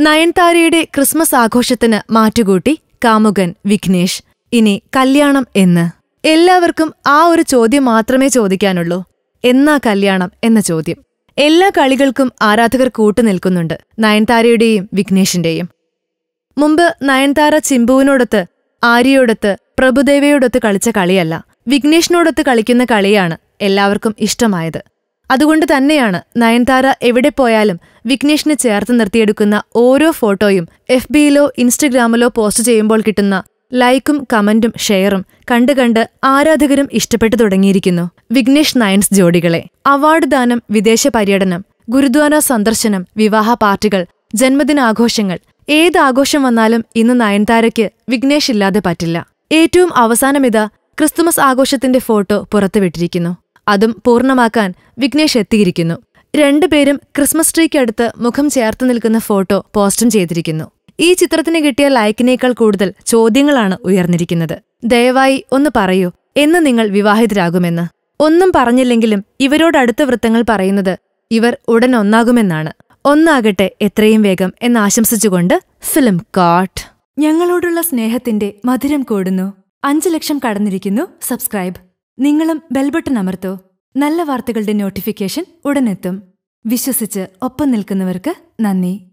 നയൻതാരയുടെ Christmas ആഘോഷത്തിന് മാറ്റുകൂട്ടി കാമുകൻ വിഘ്നേഷ്. ഇനി കല്യാണം എന്ന്. എല്ലാവർക്കും ആ ഒരു ചോദ്യം മാത്രമേ ചോദിക്കാനുള്ളൂ. എന്നാ കല്യാണം എന്ന ചോദ്യം. എല്ലാ കളികൾക്കും ആരാധകർ കൂട്ടുനിൽക്കുന്നുണ്ട് നയൻതാരയുടെയും വിഘ്നേഷിന്റെയും. മുമ്പ് നയൻതാര ചിമ്പുവിനോടൊത്ത് ആര്യയോടൊത്ത് പ്രഭുദേവയോടൊത്ത് കളിച്ച കളിയല്ല. വിഘ്നേഷിനോടൊത്ത് കളിക്കുന്ന കളിയാണ് എല്ലാവർക്കും ഇഷ്ടമായത്. അതുകൊണ്ട് തന്നെയാണ് നയൻതാര എവിടെ പോയാലും വിഘ്നേഷിനെ ചേർത്ത് നിർത്തിയെടുക്കുന്ന ഓരോ ഫോട്ടോയും എഫ് ബിയിലോ ഇൻസ്റ്റഗ്രാമിലോ പോസ്റ്റ് ചെയ്യുമ്പോൾ കിട്ടുന്ന ലൈക്കും കമന്റും ഷെയറും കണ്ട് കണ്ട് ആരാധകരും ഇഷ്ടപ്പെട്ടു തുടങ്ങിയിരിക്കുന്നു. വിഘ്നേഷ് നയൻസ് ജോഡികളെ. അവാർഡ് ദാനം വിദേശ പര്യടനം ഗുരുദ്വാര സന്ദർശനം വിവാഹ പാർട്ടികൾ ജന്മദിനാഘോഷങ്ങൾ. ഏത് ആഘോഷം വന്നാലും ഇന്ന് നയൻതാരയ്ക്ക് വിഘ്നേഷ് ഇല്ലാതെ പറ്റില്ല. ഏറ്റവും അവസാനമിതാ ക്രിസ്തുമസ് ആഘോഷത്തിന്റെ ഫോട്ടോ പുറത്തുവിട്ടിരിക്കുന്നു. അതും പൂർണമാക്കാൻ വിഘ്നേഷ് എത്തിയിരിക്കുന്നു. രണ്ടുപേരും ക്രിസ്മസ് ട്രീക്കടുത്ത് മുഖം ചേർത്ത് നിൽക്കുന്ന ഫോട്ടോ പോസ്റ്റും ചെയ്തിരിക്കുന്നു. ഈ ചിത്രത്തിന് കിട്ടിയ ലൈക്കിനേക്കാൾ കൂടുതൽ ചോദ്യങ്ങളാണ് ഉയർന്നിരിക്കുന്നത്. ദയവായി ഒന്ന് പറയൂ എന്ന് നിങ്ങൾ വിവാഹിതരാകുമെന്ന്. ഒന്നും പറഞ്ഞില്ലെങ്കിലും ഇവരോടടുത്ത വൃത്തങ്ങൾ പറയുന്നത് ഇവർ ഉടൻ ഒന്നാകുമെന്നാണ്. ഒന്നാകട്ടെ എത്രയും വേഗം എന്നാശംസിച്ചുകൊണ്ട് ഫിലിം കാട്ട് ഞങ്ങളോടുള്ള സ്നേഹത്തിന്റെ മധുരം കൂടുന്നു. അഞ്ചു ലക്ഷം കടന്നിരിക്കുന്നു. സബ്സ്ക്രൈബ്. നിങ്ങളും ബെൽബട്ടൺ അമർത്തോ. നല്ല വാർത്തകളുടെ നോട്ടിഫിക്കേഷൻ ഉടനെത്തും. വിശ്വസിച്ച് ഒപ്പം നിൽക്കുന്നവർക്ക് നന്ദി.